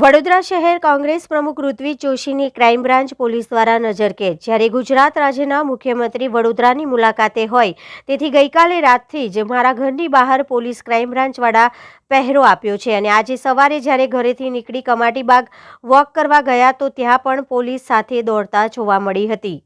વડોદરા શહેર કોંગ્રેસ પ્રમુખ ઋત્વિજ જોશીની ક્રાઇમ બ્રાન્ચ પોલીસ દ્વારા નજરકેદ. જ્યારે ગુજરાત રાજ્યના મુખ્યમંત્રી વડોદરાની મુલાકાતે હોય, તેથી ગઈકાલે રાતથી જ મારા ઘરની બહાર પોલીસ ક્રાઇમ બ્રાન્ચવાળા પહેરો આપ્યો છે અને આજે સવારે જ્યારે ઘરેથી નીકળી કમાટીબાગ વોક કરવા ગયા તો ત્યાં પણ પોલીસ સાથે દોડતા જોવા મળી હતી.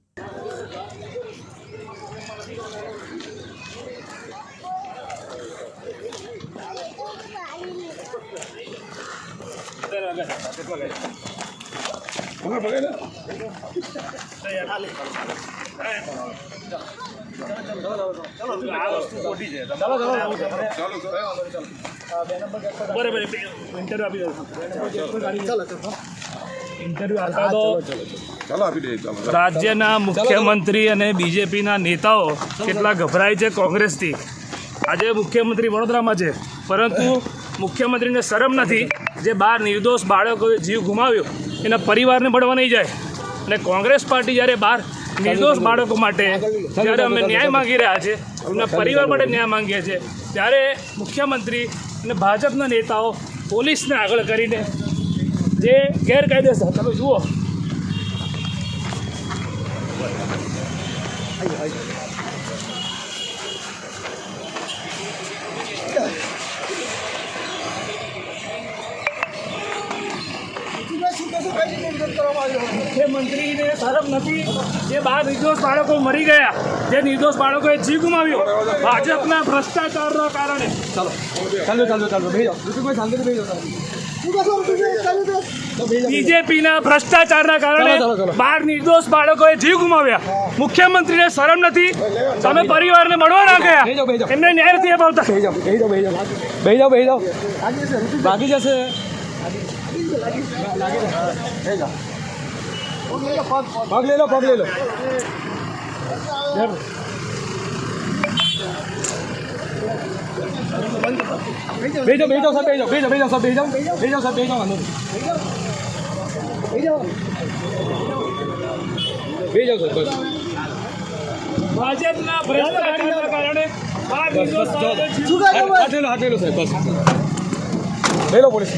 બરાબર આપી દઈએ ચાલો રાજ્યના મુખ્યમંત્રી અને બીજેપીના નેતાઓ કેટલા ગભરાય છે કોંગ્રેસથી? આજે મુખ્યમંત્રી વડોદરામાં છે, પરંતુ મુખ્યમંત્રીને શરમ નથી. જે બાર નિર્દોષ બાળકોએ જીવ ગુમાવ્યો, એના પરિવારને મળવા નહીં જાય. અને કોંગ્રેસ પાર્ટી જ્યારે બાર નિર્દોષ બાળકો માટે જ્યારે અમે ન્યાય માંગી રહ્યા છે એમના પરિવાર માટે ન્યાય માંગીએ છીએ, ત્યારે મુખ્યમંત્રી અને ભાજપના નેતાઓ પોલીસને આગળ કરીને જે ગેરકાયદેસર, તમે જુઓ. મુખ્યમંત્રીને શરમ નથી જે બાર નિર્દોષ બાળકો મરી ગયા જે નિર્દોષ બાળકોએ જીવ ગુમાવ્યો ભાજપના ભ્રષ્ટાચારના કારણે. ચાલો. ચાલો ચાલો બીજેપીના ભ્રષ્ટાચારના કારણે. બાર નિર્દોષ બાળકોએ જીવ ગુમાવ્યા. મુખ્યમંત્રીને શરમ નથી. તમે પરિવારને મળવા ના ગયા એમને ન્યાય નથી અપાવતા. ભાગી જશે. પગ લે લો પગ લે લો. બેજો બેજો સર બેજો બેજો જાઓ સર બેજો બેસી સર બેસી જાઓ વાંધો નહીં. સર બસ. ભાજપના ભ્રષ્ટાચારના કારણે આ બીજો સાહેબ બસ. લઈ લો પોલીસ.